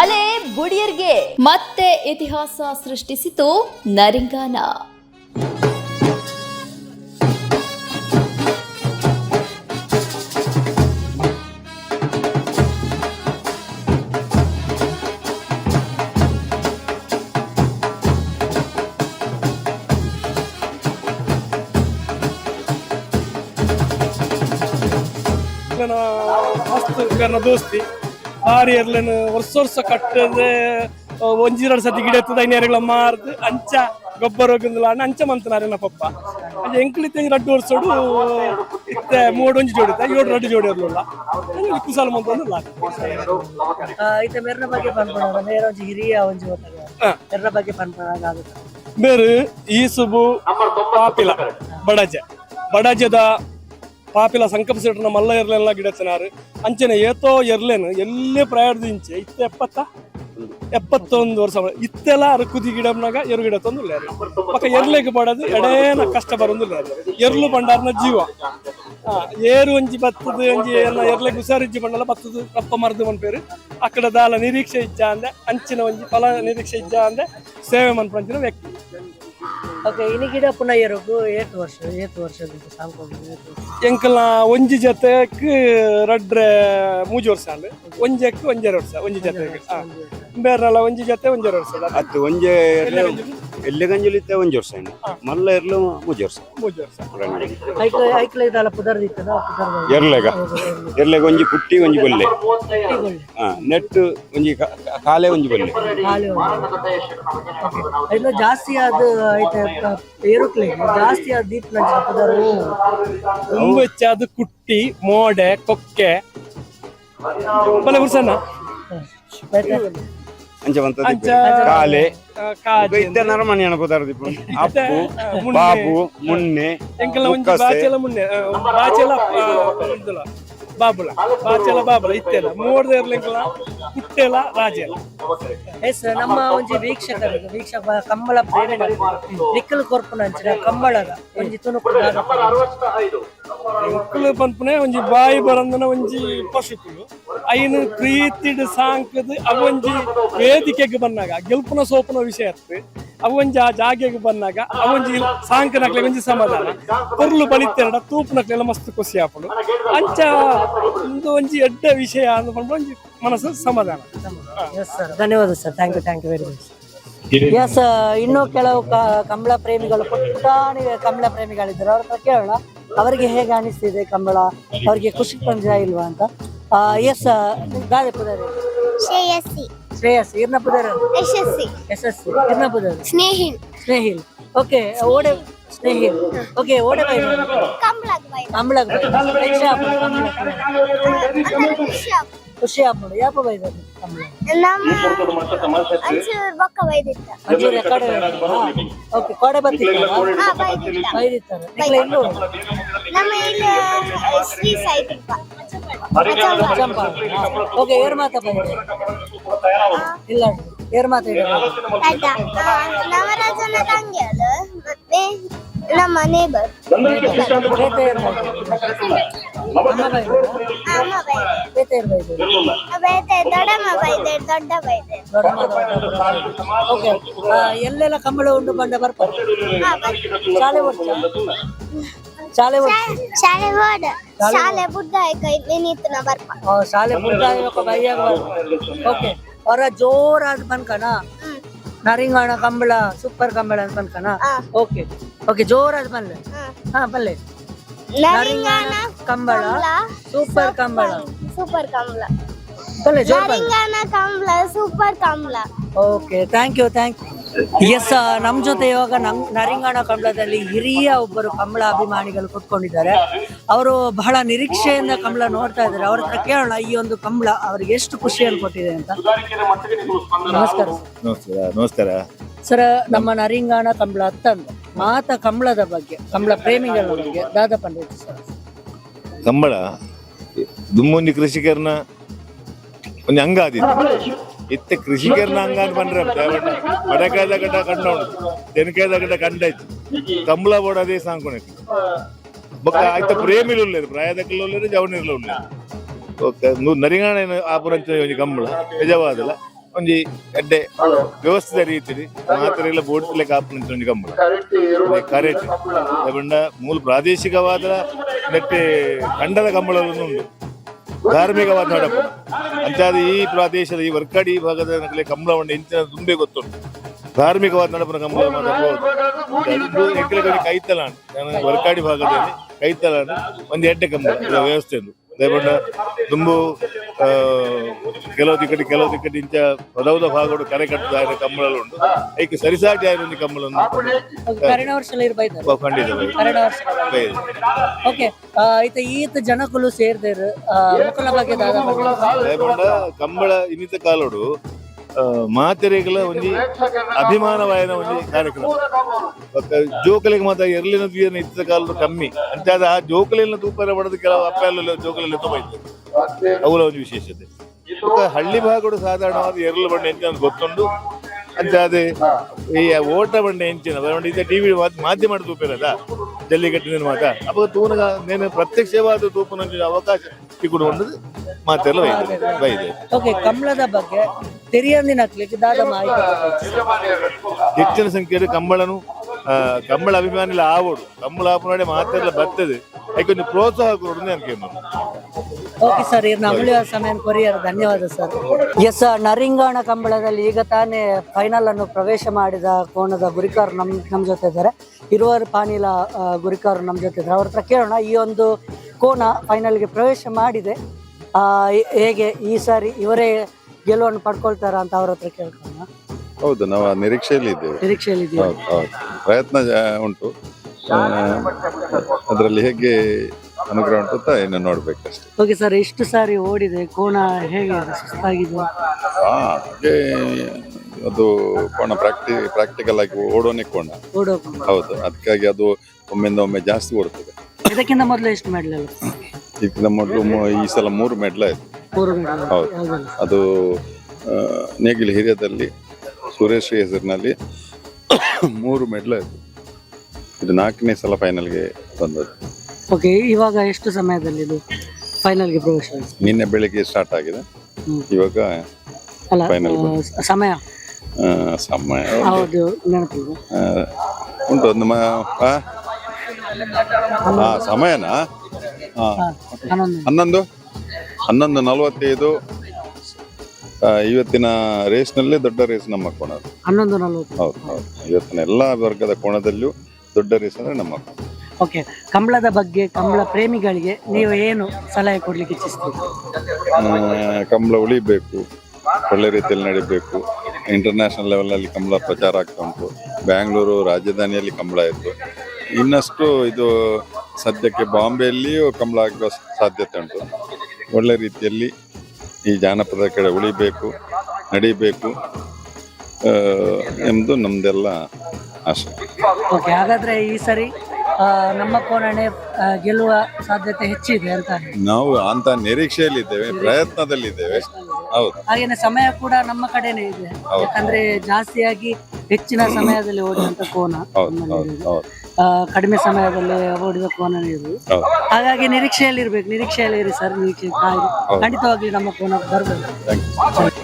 ಅಲೆ ಬುಡಿಯರ್ಗೆ ಮತ್ತೆ ಇತಿಹಾಸ ಸೃಷ್ಟಿಸಿತು ನರಿಂಗಾನ. ನನ್ನ ದೋಸ್ತಿ ಭಾರಿ ಎರ್ಲೆನ್ ವರ್ಷ ವರ್ಷ ಕಟ್ಟದೆ ಒಂಜಿ ಎರಡು ಸತಿ ಗಿಡ ಎತ್ತದ ಐನೇರಗಳ ಮಾರ್ದು ಅಂಚ ಗೊಬ್ಬರ ಹೋಗಿಂದಿಲ್ಲ ಅಣ್ಣ ಅಂಚ ಮಂತನಾರೆ ನನ್ನ ಪಪ್ಪ ಅಂಚ ಎಂಕ್ಲಿತ್ತ ರಡ್ಡು ವರ್ಷೋಡು ಇತ್ತೆ ಮೂಡು ಒಂಜಿ ಜೋಡಿತ ಏಳು ರಡ್ಡು ಜೋಡಿ ಇರಲಿಲ್ಲ. ಕುಸಾಲ ಮಂತಂದಿಲ್ಲ ಮೆರ್ನ ಬಗ್ಗೆ ಒಂಜಿ ಹಿರಿಯ ಒಂಜಿ. ಮೆರ್ನ ಬಗ್ಗೆ ಬೇರೆ ಈಸುಬು ಪಾಪಿಲ ಬಡಜ. ಬಡಜದ ಪಾಪಿಲ ಸಂಕಪ ಸೆಟ್ನ ಮಲ್ಲ ಎರ್ಲೆಲ್ಲ ಗಿಡತನಾರು ಅಂಚನೆ ಏತೋ ಎರ್ಲೇನು ಎಲ್ಲೇ ಪ್ರಯಾಣದಿಂಚೆ ಇತ್ತೆ ಎಪ್ಪತ್ತ? ಎಪ್ಪತ್ತೊಂದು ವರ್ಷ ಇತ್ತೆಲ್ಲ ಅರಕುದಿ ಗಿಡಮ್ನಾಗ ಎರು ಗಿಡ ತಂದು ಪಕ್ಕ ಎರ್ಲೆಗೆ ಬಡದು ಎಡೇನ ಕಷ್ಟ ಬರೋದಿಲ್ಲ ಎರ್ಲು ಬಂಡಾರ್ನ ಜೀವ. ಏರು ಒಂಜಿ ಬತ್ತದ ಒಂಜಿ ಎಲ್ಲ ಎರ್ಲೆಗೆ ಹುಷಾರಿಜ್ಜಿ ಬಂಡಲ್ಲ, ಬತ್ತದು ರಪ್ಪ ಮರದು ಮನ್ಪೇರು ಅಕ್ಕಡ ದಾಲ ನಿರೀಕ್ಷೆ ಇಜ್ಜ ಅಂದೆ, ಅಂಚಿನ ಒಂಜಿ ಫಲ ನಿರೀಕ್ಷೆ ಇಜ್ಜ ಅಂದೆ, ಸೇವೆ ಮನ್ಪಂಚಿನ ವ್ಯಕ್ತಿ. ಓಕೆ ಇನ್ನು ಗಿಡ ಪುನಃ ಎರಗು ಏಟ್ ವರ್ಷ ಏಟ್ ವರ್ಷದಿಂದ ಸಾಂಕೊಂಡು ಎಂಕಲ್ನ ಒಂಜಿ ಜತೆಕ್ ರಡ್ರೆ ಮೂಜಿ ವರ್ಷ ಅಲ್ಲಿ? ಒಂಜಕ್ಕೆ ಒಂಜೆರಡು ವರ್ಷ ಒಂಜಿ ಜೊತೆಗೆ. ಬೇರೆಲ್ಲ ಒಂಜಿ ಜೊತೆ ಒಂಜೆರಡು ವರ್ಷ ಅದು ಒಂಜೆ? ಎಲ್ಲಿ ಗಂಜಲಿತ್ತೆ ಒಂಜಿ ವರ್ಷ ಇನ್ನು ಮಲ್ಲ ಇರ್ಲು ಮೂಜಿ ವರ್ಷ ಮೂಜಿ ವರ್ಷ ಐಕ್ಲ ಐಕ್ಲೆ ಇದಲ್ಲ ಪುದರ್ದಿತ್ತದ ಪುದರ್ ಎರ್ಲೆಗ. ಎರ್ಲೆಗ ಒಂಜಿ ಪುಟ್ಟಿ ಒಂಜಿ ಬೊಲ್ಲೆ ಹಾ ನೆಟ್ ಒಂಜಿ ಕ- ಕಾಲೆ ಒಂಜಿ ಬೊಲ್ಲೆ ಖಾಲಿ ಜಾಸ್ತಿ ಆದ ಐತೆ ಏರುಕ್ಲೆ. ಜಾಸ್ತಿ ಆದ ದೀಪ್ ನಂಚ ಪುದರು ತುಂಬ ಹೆಚ್ಚಾದ ಕುಟ್ಟಿ ಮೋಡೆ ಕೊಕ್ಕೆ. ಬಲೆ ಹುರ್ಸಣ್ಣ ಅಂಚ ಬಂತ ಅಂಚ ಕಾಲೆ. ಇದ್ದ ಕಾಜಿ ಇತ್ತೆ ನರಮಣಿ ಅನ್ಕೋತಾರ ದೀಪ. ಅಪ್ಪು. ಬಾಬು ಮುನ್ನೆ ಒಂಜಿ ಮುಕ್ಕಸೆ. ಬಾಚೆಲ ಮುನ್ನೆ ಬಾಚೆಲ ಬಾಬುಲ ಬಾಚೆಲ ಬಾಬುಲ ಇತ್ತೆಲ್ಲ. ಮೂರ್ದ ಕುಟ್ಟೆಲ ರಾಜೆಲ ಎಸ್ ನಮ್ಮ ಒಂಜಿ ವೀಕ್ಷಕರಿಗೆ ವೀಕ್ಷಕ ಕಂಬಳ ಪ್ರೇರಣೆ ನಿಕ್ಕಲು ಕೊರ್ಪುನ ಅಂಚಿನ ಕಂಬಳದ ಒಂಜಿ ತುಣುಕು ನಿಕ್ಕಲು ಪನ್ಪುನೆ ಒಂಜಿ ಬಾಯಿ ಬರಂದನ ಒಂಜಿ ಪಶುಕುಲು. ಐನು ಪ್ರೀತಿಡ್ ಸಾಂಕದ ಅವೊಂಜಿ ವೇದಿಕೆಗೆ ಬಂದಾಗ ಗೆಲ್ಪುನ ಸೋಪುನ ವಿಷಯ ಇರ್ತದೆ. ಅವೊಂಜಿ ಆ ಜಾಗೆಗೆ ಬಂದಾಗ ಅವೊಂಜಿ ಸಾಂಕ ನಕ್ಲೆ ಒಂಜಿ ಸಮಾಧಾನ. ಕೊರ್ಲು ಬಳಿತೆರಡ ತೂಪು ನಕ್ಲೆಲ್ಲ ಮಸ್ತ್ ಖುಷಿ ಆಪುಡು ಅಂಚ ಒಂದು ಒಂಜಿ ಎಡ್ಡ ವಿಷಯ ಅಂತ ಪಂಡ ಒಂಜಿ ಮನಸ್ಸು ಸಮಾಧಾನ. ಎಸ್ ಸರ್ ಧನ್ಯವಾದ sir thank you thank you very much yes ಇನ್ನೂ ಕೆಲವು ಕ- ಕಂಬಳ ಪ್ರೇಮಿಗಳು ಪುಟಾಣಿ ಕಂಬಳ ಪ್ರೇಮಿಗಳಿದ್ದಾರೆ. ಅವ್ರ ಹತ್ರ ಕೇಳೋಣ. ಅವರಿಗೆ ಹೇಗೆ ಅನಿಸ್ತಿದೆ ಕಂಬಳ? ಅವರಿಗೆ ಖುಷಿ ತೊಂದರೆ ಇಲ್ವಾ ಅಂತ? ಎಸ್ ಗಾದೆ ಪುದರ್. ಶ್ರೇಯಸ್ಸಿ. ಶ್ರೇಯಸ್ ಇರ್ನ ಪುದರ್ ಯಶಸ್ಸಿ. ಎಸ್ ಎಸ್ ಇರ್ನ ಪುದರ್ ಸ್ನೇಹಿಲ್. ಸ್ನೇಹಿಲ್. ಓಕೆ ಓಡೆ ಸ್ನೇಹಿಲ್. ಓಕೆ ಓಡೆ ಬೈ ಕಂಬಳ ಕಂಬಳ ಖುಷಿ ಆಗ್ತದೆ. ಖುಷಿ ಆಗ್ಬೋದು. ಅಂಚೂರ್ ಬೊಕ್ಕ ಬೈದಿತ್ತ. ಕಡೆ ಓಕೆ ಕೋಡೆ ಬರ್ತಿಲ್ಲ ಹಾ ಬೈದಿತ್ತ. ಬೈದಿರ್ತಾರೆ. ನಿಕ್ಲೆ ಇಲ್ಲೂ ನಮ್ಮ ಇಲ್ಲಿ ಶ್ರೀ ಸಾಯಿತಿಪ್ಪ ಚಂಪ ಓಕೆ ಏರ್ ಮಾತಾ ಬಂದ್ರೆ ಇಲ್ಲ ಏರ್ ಮಾತಾ ಅಡ್ಡ. ನವರಾಜನ ತಂಗಿಯಲು ಮತ್ತೆ ನಮ್ಮ ನೇಬರ್ ಬೇತೆ ಏರ್ ಅಮ್ಮ ಬೈದು ಅಮ್ಮ ಬೈದೆ ಬೇತೆ ಏರ್ ಬೈದು ಬೈದೆ ದೊಡ್ಡಮ್ಮ ಬೈದೆ ದೊಡ್ಡ ಬೈದೆ. ಓಕೆ. ಎಲ್ಲೆಲ್ಲ ಕಂಬಳ ಉಂಡು ಬಂಡ ಬರ್ತಾರೆ ಹಾ ಬರ್ತೀನಿ. ಶಾಲೆ ವರ್ಷ ಶಾಲೆ ವರ್ಷ ಶಾಲೆ ಹೋದ ಶಾಲೆ ಬುದ್ಧ ಕೈ ನಿಂತು ಬರ್ಪ. ಆ, ಶಾಲೆ ಮುಗ್ದಾಯ ಬೈಯಾಗ ಓಕೆ. ಅವರ ಜೋರಾದ ಬನ್ಕನ ಹ್ಮ್. ನರಿಂಗಾಣ ಕಂಬಳ ಸೂಪರ್ ಕಂಬಳ ಅಂತ ಬನ್ಕನ ಹಾ. ಓಕೆ. ಓಕೆ ಜೋರಾದ ಬಲ್ಲೆ ಹ್ಮ್ ಹಾ ಬಲ್ಲೆ ನರಿಂಗಾನ ಕಂಬಳ. ಸೂಪರ್ ಕಂಬಳ. ಸೂಪರ್ ಕಂಬಳ. ಬಲ್ಲೆ ಜೋರ್ Naringana super Kambala. Okay thank you thank you yes ನಮ್ಮ ಜೊತೆ ಇವಾಗ ನಮ್ ನರಿಂಗಾಣ ಕಂಬಳದಲ್ಲಿ ಹಿರಿಯ ಒಬ್ಬರು ಕಂಬಳ ಅಭಿಮಾನಿಗಳು ಕೂತ್ಕೊಂಡಿದ್ದಾರೆ. ಅವರು ಬಹಳ ನಿರೀಕ್ಷೆಯಿಂದ ಕಂಬಳ ನೋಡ್ತಾ ಇದ್ದಾರೆ. ಅವ್ರ ಹತ್ರ ಕೇಳೋಣ ಈ ಒಂದು ಕಂಬಳ ಅವ್ರಿಗೆ ಎಷ್ಟು ಖುಷಿಯನ್ನು ಕೊಟ್ಟಿದೆ ಅಂತ. ನಮಸ್ಕಾರ ನಮಸ್ಕಾರ ನಮಸ್ಕಾರ. ಸರ್, ನಮ್ಮ ನರಿಂಗಾಣ ಕಂಬಳ ಹತ್ತಂದು ಮಾತ ಕಂಬಳದ ಬಗ್ಗೆ, ಕಂಬಳ ಪ್ರೇಮಿಗಳ ಬಗ್ಗೆ, ದಾದ ಪಂಡಿತ್ ಕಂಬಳ ದುಮ್ಮೊಂಜಿ ಕೃಷಿಕರ್ನ ಒಂಜಿ ಅಂಗ ಆದಿತ್ತು ಇತ್ತ ಕೃಷಿಕರ್ನ ಅಂಗ ಅಂತ ಬಂದ್ರೆ ಮಡಕಾಯ್ದ ಗಡ್ಡ ಕಂಡ ತೆನಕಾಯ್ದ ಗಡ್ಡ ಕಂಡಾಯ್ತು ಕಂಬಳ ಬೋಡದೇ ಸಾಂಕೊಣಕ್ಕೆ ಬೊಕ್ಕ ಆಯ್ತ ಪ್ರೇಮಿಲು ಉಳ್ಳೇರು ಪ್ರಾಯದಕ್ಕೆಲ್ಲ ಉಳ್ಳೇರು ಜವನಿರ್ಲ ಓಕೆ ನರಿಗಾಣ ಆಪುರಂಚ ಒಂಜಿ ಕಂಬಳ, ನಿಜವಾದಲ್ಲ. ಒಂಜಿ ಎಡ್ಡೆ ವ್ಯವಸ್ಥಿತ ರೀತಿಲಿ ಮಾತ್ರ ಎಲ್ಲ ಬೋಡ್ತಿಲೆ ಕಾಪು ಒಂಜಿ ಕಂಬಳ ಕರೆಕ್ಟ್ ಬಂಡ ಮೂಲ ಪ್ರಾದೇಶಿಕವಾದ ನೆಟ್ಟೆ ಖಂಡದ ಕಂಬಳಗಳನ್ನು ಉಂಟು ಧಾರ್ಮಿಕವಾದ ನಡಪು ಅಂಚಾದ ಈ ಪ್ರದೇಶದ ಈ ವರ್ಕಾಡಿ ಭಾಗದ ನಕಲೆ ಕಂಬಳ ಉಂಟು ಇಂಚಿನ ತುಂಬೆ ಗೊತ್ತುಂಟು ಧಾರ್ಮಿಕವಾದ ನಡಪನ ಕಂಬಳ ಮಾತಾಡ್ಬೋದು ಎಂಕಲೆ ಕೈತಲಾನ್ ವರ್ಕಾಡಿ ಭಾಗದಲ್ಲಿ ಕೈತಲಾನ್ ಒಂದು ಎಡ್ಡೆ ಕಂಬಳ ಇದು ವ್ಯವಸ್ಥೆ ಉಂಟು ದೇವಣ್ಣ ತುಂಬು ಕೆಲವು ದಿಕ್ಕಡಿ ಕೆಲವು ದಿಕ್ಕಡಿ ಇಂಚ ಪದವದ ಭಾಗಗಳು ಕರೆ ಕಟ್ಟದ ಕಂಬಳಲು ಉಂಟು ಐಕೆ ಸರಿಸಾಟಿ ಆಯ್ತು ಒಂದು ಕಂಬಳ ವರ್ಷ ಖಂಡಿತ ವರ್ಷ. ಓಕೆ. ಈತ ಜನಕುಲು ಸೇರ್ದೇರು. ಬಗ್ಗೆ ದಾದ ಕಂಬಳ ಇನ್ನಿತ ಕಾಲೋಡು ಆ, ಮಾತೆರೆಗಳ ಒಂಜಿ ಅಭಿಮಾನವಾಯನ ಒಂಜಿ ಕಾರ್ಯಕ್ರಮ. ಜೋಕಲಿಗೆ ಮಾತ್ರ ಎರ್ಲಿನ ತೀರ್ನ ಇತ್ತ ಕಾಲದ ಕಮ್ಮಿ. ಅಂತ ಆ ಜೋಕಲಿನ ತೂಪರ ಪಡೆದು ಕೆಲವು ಅಪ್ಪೆಲ್ಲ ಜೋಕಲೆಲ್ಲ ತುಂಬ ಇತ್ತು ಅವುಗಳ ಒಂದು ವಿಶೇಷತೆ. ಹಳ್ಳಿ ಭಾಗಡು ಸಾಧಾರಣವಾದ ಎರ್ಲು ಬಂಡೆ ಎಂಚಿನ ಒಂದು ಗೊತ್ತುಂಡು ಅದೇ ಈ ಓಟ ಬಂಡೆ ಹೆಂಚಿನ ಇದೆ ಇದ್ದ ಟಿವಿ ಮಾಧ್ಯಮ ತೂಪಿರಲ್ಲ ಜಲ್ಲಿಕಟ್ಟಿನ ಮಾತ ಅಪ್ಪ ತೂನಗ ನೇನು ಪ್ರತ್ಯಕ್ಷವಾದ ತೂಪನ ಅವಕಾಶ ಸಿಗುಡು ಒಂದು ಮಾತೆಲ್ಲ ಬೈದೆ ಬೈದೆ ಓಕೆ ಕಮಲದ ಬಗ್ಗೆ ತೆರಿಯಂದಿನ ಹಾಕ್ಲಿಕ್ಕೆ ದಾದ ಮಾಹಿತಿ. ಹೆಚ್ಚಿನ ಸಂಖ್ಯೆಯಲ್ಲಿ ಕಂಬಳನು ಕಂಬಳ ಅಭಿಮಾನಿಲ ಆವಡು. ಕಂಬಳ ಅಭಿಮಾನಿ ಮಾತ್ರ ಬರ್ತದೆ. ಅದಕ್ಕೊಂದು ಪ್ರೋತ್ಸಾಹ ಕೊಡೋದು ನಾನು ಓಕೆ ಸರ್ ಇರ್ನ ಅಮೂಲ್ಯ ಸಮಯ ಕೊರಿಯರ್ ಧನ್ಯವಾದ ಸರ್ ಎಸ್ ನರಿಂಗಾಣ ಕಂಬಳದಲ್ಲಿ ಈಗ ತಾನೇ ಫೈನಲ್ ಅನ್ನು ಪ್ರವೇಶ ಮಾಡಿದ ಕೋಣದ ಗುರಿಕಾರ್ ನಮ್ ನಮ್ ಜೊತೆ ಇದ್ದಾರೆ. ಇರುವರ್ ಪಾನೀಲ ಗುರಿಕಾರ್ ನಮ್ ಜೊತೆ ಇದ್ದಾರೆ. ಅವ್ರ ಹತ್ರ ಕೇಳೋಣ. ಈ ಒಂದು ಕೋಣ ಫೈನಲ್ಗೆ ಪ್ರವೇಶ ಮಾಡಿದೆ. ಆ, ಹೇಗೆ ಈ ಸಾರಿ ಇವರೇ ಗೆಲುವನ್ನು ಪಡ್ಕೊಳ್ತಾರ ಅಂತ ಅವ್ರ ಹತ್ರ ಕೇಳ್ಕೊಳ್ಳೋಣ ಹೌದು ನಾವು ಆ ನಿರೀಕ್ಷೆಯಲ್ಲಿ ಇದ್ದೇವೆ. ನಿರೀಕ್ಷೆಯಲ್ಲಿ ಇದೆಯಾ ಹೌದು ಹೌದು. ಪ್ರಯತ್ನ ಜಾ- ಉಂಟು. ಅದರಲ್ಲಿ ಹೇಗೆ ಅನುಗ್ರಹ ಉಂಟು ಅಂತ ಇನ್ನು ನೋಡ್ಬೇಕಷ್ಟೇ. ಓಕೆ ಸರ್ ಎಷ್ಟು ಸಾರಿ ಓಡಿದೆ? ಕೋಣ ಹೇಗೆ ಸುಸ್ತಾಗಿದೆ? ಹಾ ಹಾಗೆ ಅದು ಕೋಣ ಪ್ರಾಕ್ಟಿ ಪ್ರಾಕ್ಟಿಕಲ್ ಆಗಿ ಓಡೋನೆ ಕೋಣ. ಓಡೋ ಹೌದು ಅದಕ್ಕಾಗಿ ಅದು ಒಮ್ಮೆಂದ ಒಮ್ಮೆ ಜಾಸ್ತಿ ಓಡ್ತದೆ ಇದಕ್ಕಿಂತ ಮೊದಲು ಎಷ್ಟು ಮಾಡಲಿಲ್ಲ ಇದಕ್ಕಿಂತ ಮೊದಲು ಮೂ- ಈ ಸಲ ಮೂರು ಮೆಡ್ಲ್ ಆಯ್ತು. ಮೂರು medal. ಹೌದು. ಅದು ಆ, ನೇಗಿಲ ಹಿರಿಯದಲ್ಲಿ ಸುರೇಶ್ ಹೆಸರಿನಲ್ಲಿ ಮೂರು ಮೆಡ್ಲ್ ಆಯ್ತು. ಇದು ನಾಲ್ಕನೇ ಸಲ ಫೈನಲ್ಗೆ ಬಂದದ್ದು. ಓಕೆ ಇವಾಗ ಎಷ್ಟು ಸಮಯದಲ್ಲಿ ಇದು ಫೈನಲ್ಗೆ ಪ್ರವೇಶ? ನಿನ್ನೆ ಬೆಳಿಗ್ಗೆ ಸ್ಟಾರ್ಟ್ ಆಗಿದೆ. ಇವಾಗ ಫೈನಲ್ ಆ, ಸಮಯ ಸಮಯ ಹೌದು ನೆನಪಿದೆ. ಆ, ಉಂಟು ಒಂದು ಮ ಆ? ಆ, ಸಮಯನಾ? ಹಾಂ ಹನ್ನೊಂದು. ಹನ್ನೊಂದು? ಹನ್ನೊಂದು ನಲವತ್ತೈದು. ಇವತ್ತಿನ ರೇಸ್ನಲ್ಲೇ ದೊಡ್ಡ ರೇಸ್ ನಮ್ಮ ಕೋಣ ಹನ್ನೊಂದು ನಲ್ವತ್ತು. ಹೌದು ಹೌದು. ಇವತ್ತಿನ ಎಲ್ಲ ವರ್ಗದ ಕೋಣದಲ್ಲೂ ದೊಡ್ಡ ರೇಸ್ ಅಂದ್ರೆ ನಮ್ಮ ಕೋಣ. ಓಕೆ ಕಂಬಳದ ಬಗ್ಗೆ ಕಂಬಳ ಪ್ರೇಮಿಗಳಿಗೆ ನೀವು ಏನು ಸಲಹೆ ಕೊಡ್ಲಿಕ್ಕೆ ಇಚ್ಛಿಸ್ತೀರಿ? ಕಂಬಳ ಉಳಿಬೇಕು ಒಳ್ಳೆ ರೀತಿಯಲ್ಲಿ ನಡಿಬೇಕು. ಇಂಟರ್ನ್ಯಾಷನಲ್ ಲೆವೆಲಲ್ಲಿ ಕಂಬಳ ಪ್ರಚಾರ ಆಗ್ತಾ ಉಂಟು. ಬ್ಯಾಂಗ್ಳೂರು ರಾಜಧಾನಿಯಲ್ಲಿ ಕಂಬಳ ಇತ್ತು. ಇನ್ನಷ್ಟು ಇದು ಸದ್ಯಕ್ಕೆ ಬಾಂಬೆಯಲ್ಲಿಯೂ ಕಂಬಳ ಆಗುವ ಸಾಧ್ಯತೆ ಉಂಟು. ಒಳ್ಳೆ ರೀತಿಯಲ್ಲಿ ಈ ಜಾನಪದ ಕಡೆ ಉಳಿಬೇಕು ನಡಿಬೇಕು ಎಂದು ಎಂಬುದು ನಮ್ದೆಲ್ಲ ಆಶೆ ಓಕೆ ಹಾಗಾದ್ರೆ ಈ ಸರಿ ನಮ್ಮ ಕೋಣೆ ಗೆಲ್ಲುವ ಸಾಧ್ಯತೆ ಹೆಚ್ಚಿದೆ ಅಂತ ನಾವು ಅಂತ ನಿರೀಕ್ಷೆಯಲ್ಲಿದ್ದೇವೆ ಪ್ರಯತ್ನದಲ್ಲಿದ್ದೇವೆ. ಹೌದು. ಹಾಗೇನೆ ಸಮಯ ಕೂಡ ನಮ್ಮ ಕಡೆನೇ ಇದೆ. ಯಾಕಂದ್ರೆ ಜಾಸ್ತಿಯಾಗಿ ಹೆಚ್ಚಿನ ಸಮಯದಲ್ಲಿ ಓಡಿದಂತ ಕೋನ ಕಡಿಮೆ ಸಮಯದಲ್ಲಿ ಓಡಬೇಕು ಅನ್ನೋ ಇದು ಹಾಗಾಗಿ ನಿರೀಕ್ಷೆಯಲ್ಲಿ ಇರ್ಬೇಕು ನಿರೀಕ್ಷೆಯಲ್ಲಿ ಇರಿ ಸರ್ ನಿರೀಕ್ಷೆ ಖಂಡಿತವಾಗಿ ಖಂಡಿತವಾಗ್ಲಿ ನಮ್ಮ ಕೋನ ಬರ್ಬೋದು